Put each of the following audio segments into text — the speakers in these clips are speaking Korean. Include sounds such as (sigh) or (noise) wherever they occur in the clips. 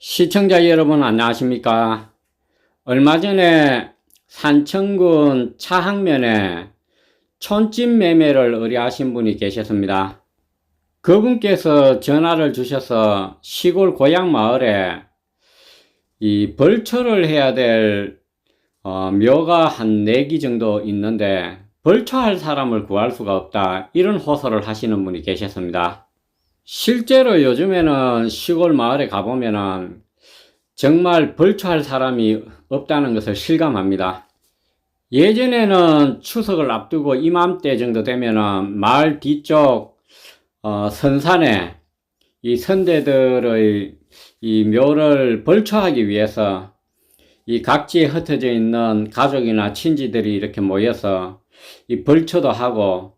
시청자 여러분 안녕하십니까? 얼마 전에 산청군 차항면에 촌집 매매를 의뢰하신 분이 계셨습니다. 그분께서 전화를 주셔서 시골 고향 마을에 이 벌초를 해야 될 어, 묘가 한 4기 정도 있는데 벌초할 사람을 구할 수가 없다 이런 호소를 하시는 분이 계셨습니다. 실제로 요즘에는 시골 마을에 가보면은 정말 벌초할 사람이 없다는 것을 실감합니다. 예전에는 추석을 앞두고 이맘때 정도 되면은 마을 뒤쪽 어, 선산에 이 선대들의 이 묘를 벌초하기 위해서 이 각지에 흩어져 있는 가족이나 친지들이 이렇게 모여서 이 벌초도 하고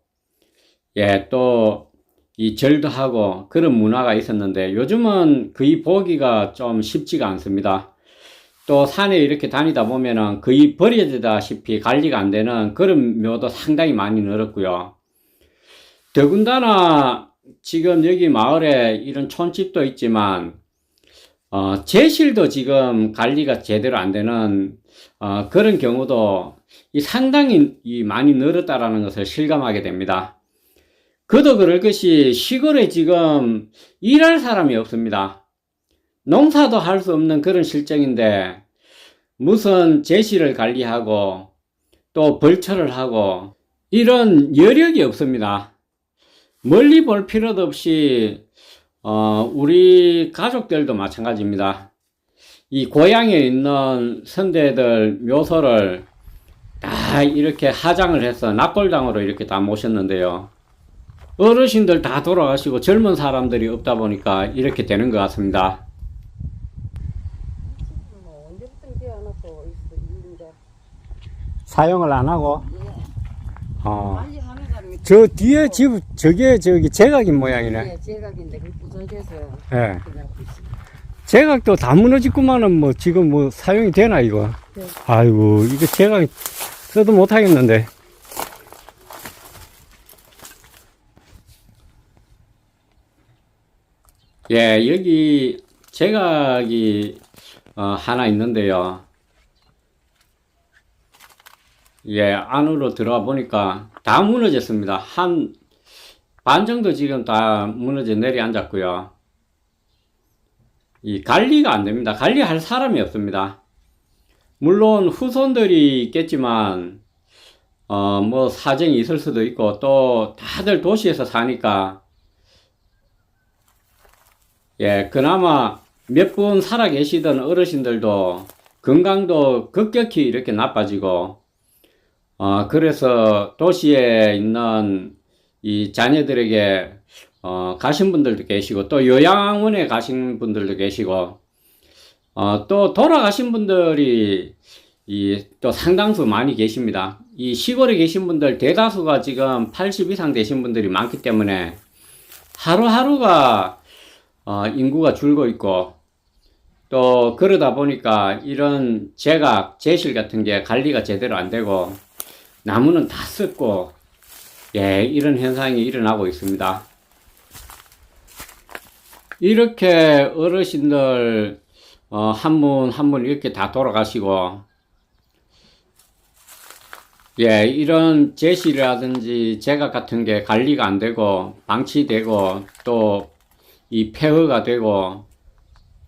예, 또 이 절도 하고 그런 문화가 있었는데 요즘은 거의 보기가 좀 쉽지가 않습니다. 또 산에 이렇게 다니다 보면은 거의 버려지다시피 관리가 안 되는 그런 묘도 상당히 많이 늘었고요. 더군다나 지금 여기 마을에 이런 촌집도 있지만 어, 제실도 지금 관리가 제대로 안 되는 어, 그런 경우도 이 상당히 이 많이 늘었다라는 것을 실감하게 됩니다. 그도 그럴 것이 시골에 지금 일할 사람이 없습니다. 농사도 할 수 없는 그런 실정인데 무슨 제시를 관리하고 또 벌초를 하고 이런 여력이 없습니다. 멀리 볼 필요도 없이 어, 우리 가족들도 마찬가지입니다. 이 고향에 있는 선대들 묘소를 다 이렇게 하장을 해서 납골당으로 이렇게 다 모셨는데요. 어르신들 다 돌아가시고 젊은 사람들이 없다 보니까 이렇게 되는 것 같습니다. 사용을 안 하고, 어, 하는 사람이 저 뒤에 집, 저게 저기 제각인 모양이네. 예, 제각인데 그 부서져서 예. 제각도 다 무너졌구만은 뭐 지금 뭐 사용이 되나 이거? 네. 아이고 이거 제각 써도 못 하겠는데. 예, 여기 제각이 어, 하나 있는데요. 예, 안으로 들어와 보니까 다 무너졌습니다. 한 반 정도 지금 다 무너져 내려앉았고요. 이 관리가 안 됩니다. 관리할 사람이 없습니다. 물론 후손들이 있겠지만, 어, 뭐 사정이 있을 수도 있고, 또 다들 도시에서 사니까, 예, 그나마 몇 분 살아 계시던 어르신들도 건강도 급격히 이렇게 나빠지고, 어, 그래서 도시에 있는 이 자녀들에게 어, 가신 분들도 계시고, 또 요양원에 가신 분들도 계시고, 어, 또 돌아가신 분들이 이, 또 상당수 많이 계십니다. 이 시골에 계신 분들 대다수가 지금 80 이상 되신 분들이 많기 때문에 하루하루가 어, 인구가 줄고 있고, 또 그러다 보니까 이런 제각, 제실 같은 게 관리가 제대로 안 되고, 나무는 다 썩고, 예, 이런 현상이 일어나고 있습니다. 이렇게 어르신들 어, 한분 한 분 이렇게 다 돌아가시고 예 이런 제시라든지 제각 같은 게 관리가 안 되고 방치되고 또 이 폐허가 되고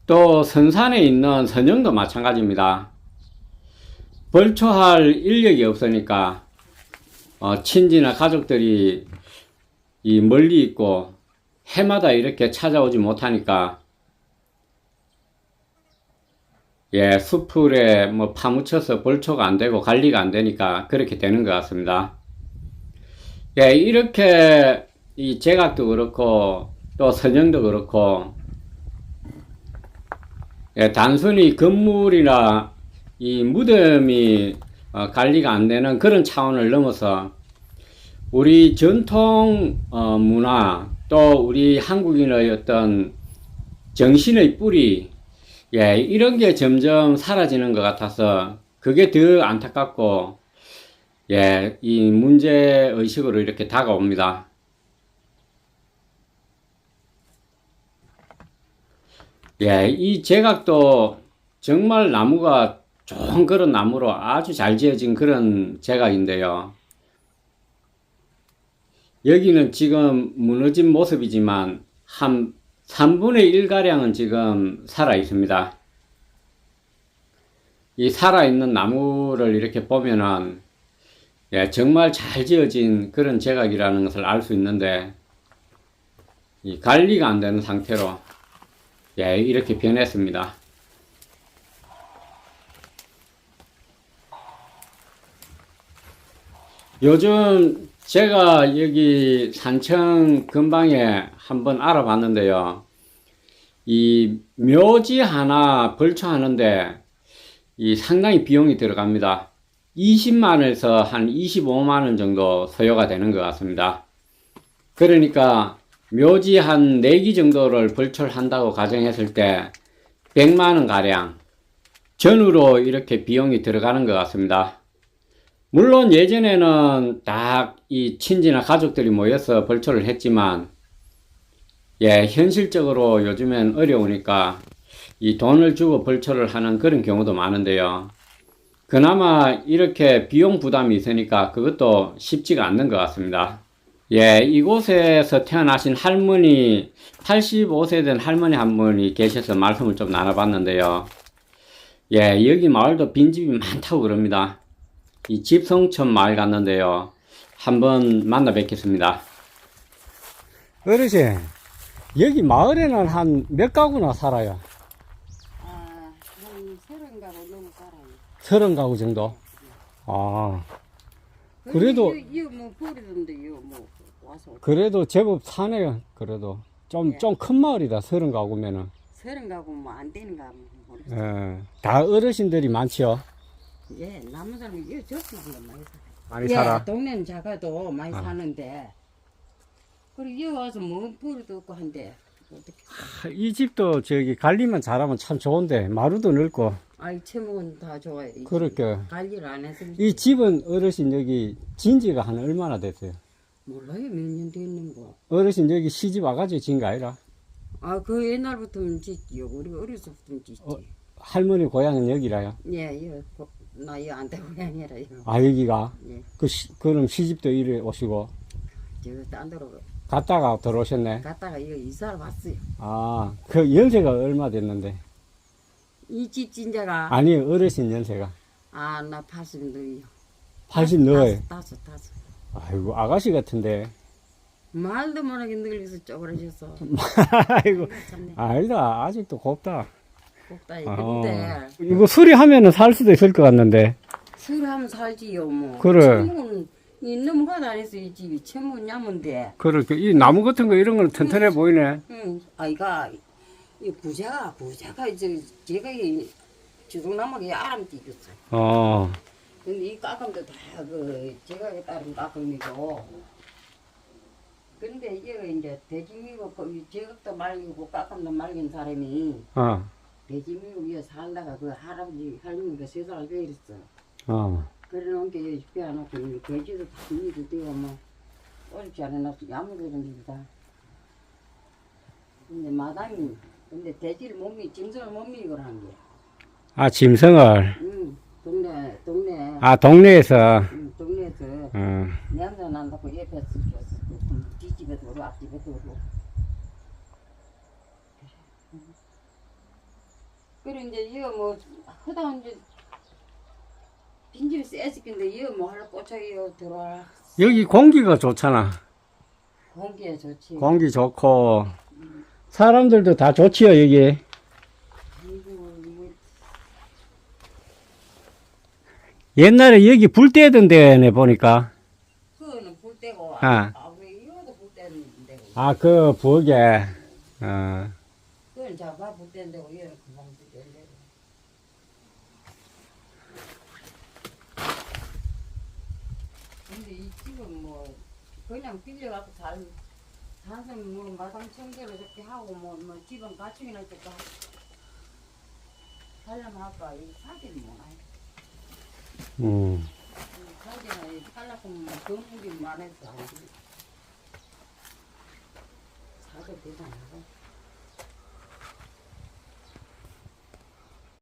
또 선산에 있는 선영도 마찬가지입니다. 벌초할 인력이 없으니까 어, 친지나 가족들이 이 멀리 있고 해마다 이렇게 찾아오지 못하니까 예, 숲풀에 뭐 파묻혀서 벌초가 안 되고 관리가 안 되니까 그렇게 되는 것 같습니다. 예, 이렇게 이 제각도 그렇고 또 선형도 그렇고 예, 단순히 건물이나 이 무덤이 어, 관리가 안 되는 그런 차원을 넘어서 우리 전통 어, 문화 또 우리 한국인의 어떤 정신의 뿌리 예, 이런 게 점점 사라지는 것 같아서 그게 더 안타깝고 예, 이 문제 의식으로 이렇게 다가옵니다. 예, 이 제각도 정말 나무가 좋은 그런 나무로 아주 잘 지어진 그런 제각인데요. 여기는 지금 무너진 모습이지만 한 3분의 1가량은 지금 살아 있습니다. 이 살아있는 나무를 이렇게 보면은 예, 정말 잘 지어진 그런 제각이라는 것을 알 수 있는데 이 관리가 안 되는 상태로 예, 이렇게 변했습니다. 요즘 제가 여기 산청 근방에 한번 알아봤는데요. 이 묘지 하나 벌초하는데 이 상당히 비용이 들어갑니다. 20만원에서 한 25만원 정도 소요가 되는 것 같습니다. 그러니까 묘지 한 4기 정도를 벌초한다고 가정했을 때 100만원 가량 전으로 이렇게 비용이 들어가는 것 같습니다. 물론 예전에는 딱 이 친지나 가족들이 모여서 벌초를 했지만 예, 현실적으로 요즘엔 어려우니까 이 돈을 주고 벌초를 하는 그런 경우도 많은데요. 그나마 이렇게 비용 부담이 있으니까 그것도 쉽지가 않는 것 같습니다. 예, 이곳에서 태어나신 할머니, 85세 된 할머니 한 분이 계셔서 말씀을 좀 나눠봤는데요. 예, 여기 마을도 빈집이 많다고 그럽니다. 이 집성천 마을 갔는데요. 한번 만나 뵙겠습니다. 어르신, 여기 마을에는 한 몇 가구나 살아요? 아, 한 서른 가구 넘어 살아요. 서른 가구 정도? 아, 그래도- 뭐 버리던데 뭐 와서 그래도 제법 사네요. 그래도. 좀, 예. 좀 큰 마을이다. 서른 가구면은. 서른 가구 뭐안 되는가 모르겠어. 예. 다 어르신들이 많지요. 예, 남은 사람이 이거 저쪽으로 많이 살아. 많이 예, 살아. 동네는 작아도 많이 아. 사는데 그리고 여기 와서 뭐 버리도 없고 한데 어떻게? 이 집도 저기 관리만 잘하면 참 좋은데 마루도 넓고 아이 채목은 다 좋아요. 이 그렇게 집. 관리를 안 해서 이 집은 어르신 여기 진지가 한 얼마나 됐어요? 몰라요 몇 년 됐는 거. 어르신 여기 시집 와가지고 진거 아니라 아 그 옛날부터는 짓지요. 우리 어려서부터 짓지. 어. 할머니 고향은 여기라요. 예, 예. 나이 안 되고 아니라요. 아 여기가 예, 그 시, 그럼 시집도 이리 오시고 저딴 데로 갔다가 들어오셨네. 갔다가 이거 이사를 왔어요. 아 그 연세가 얼마 됐는데? 이 집 진짜가 아니 어르신 연세가 아 나 80 넣어요. 80 넣어요. 다섯 다섯. 아이고 아가씨 같은데. 말도 못하게 늙어서 쪼그라져서. (laughs) 아이고 참네. 아니다 아직도 곱다. 아, 근데 이거 수리하면은 살 수도 있을 것 같는데. 술하면 살지요 뭐. 그래. 이 넘어가다 안에서 이 집이 야문데. 그렇게 이 나무 같은 거 이런 건 튼튼해 보이네. 응. 아이가 이 부자가 부자가 이제 제가 이 주둥나무에 아람 띄겼어. 어. 근데 이 깎음도 다 그 제가 따른 깎음이고. 근데 이게 이제 돼지미고 그 제각도 말리고 깎음도 말린 사람이 어. 돼지미고 위에 살다가 그 할아버지 할머니가 세상을 베렸어. 어. 그래놓은 게 여기 빼놓고 이 돼지도 다 미도 되고 뭐 어렵지 않아서 야무지는 데다. 근데 마당이 근데 돼지를 못 미, 짐승을 못 미고라는 게. 아 짐승을. 응, 동네 동네 아 동네에서. 응, 동네에서 어. 냄새 난다고 옆에서 줬어. 그 뒷집에도 오고 앞집에도 오고. 그래 이제 이거 뭐 하다 이제 빈집이 쎄지긴데 이거 뭐 하려 꽂혀 이거 들어와 여기 공기가 좋잖아. 공기에 좋지. 공기 좋고 사람들도 다 좋지요 여기. 아이고 뭐 옛날에 여기 불 때던 데네 보니까. 그거는 불 때고 아. 아왜 이거도 불 때는 데고 아 그 부엌에. 어. 그건 잡아 불 때는 데고 때는 데고. 근데 이 집은 뭐 그냥 빌려갖고 살 사람 뭐 마당 청소를 이렇게 하고 뭐, 뭐 집은 가축이나 이렇게 하고 살려면 할까 이 사기는 뭐나 음. 사기는 살려고 뭐 돈이 많아서 안 돼. 사도 대단하고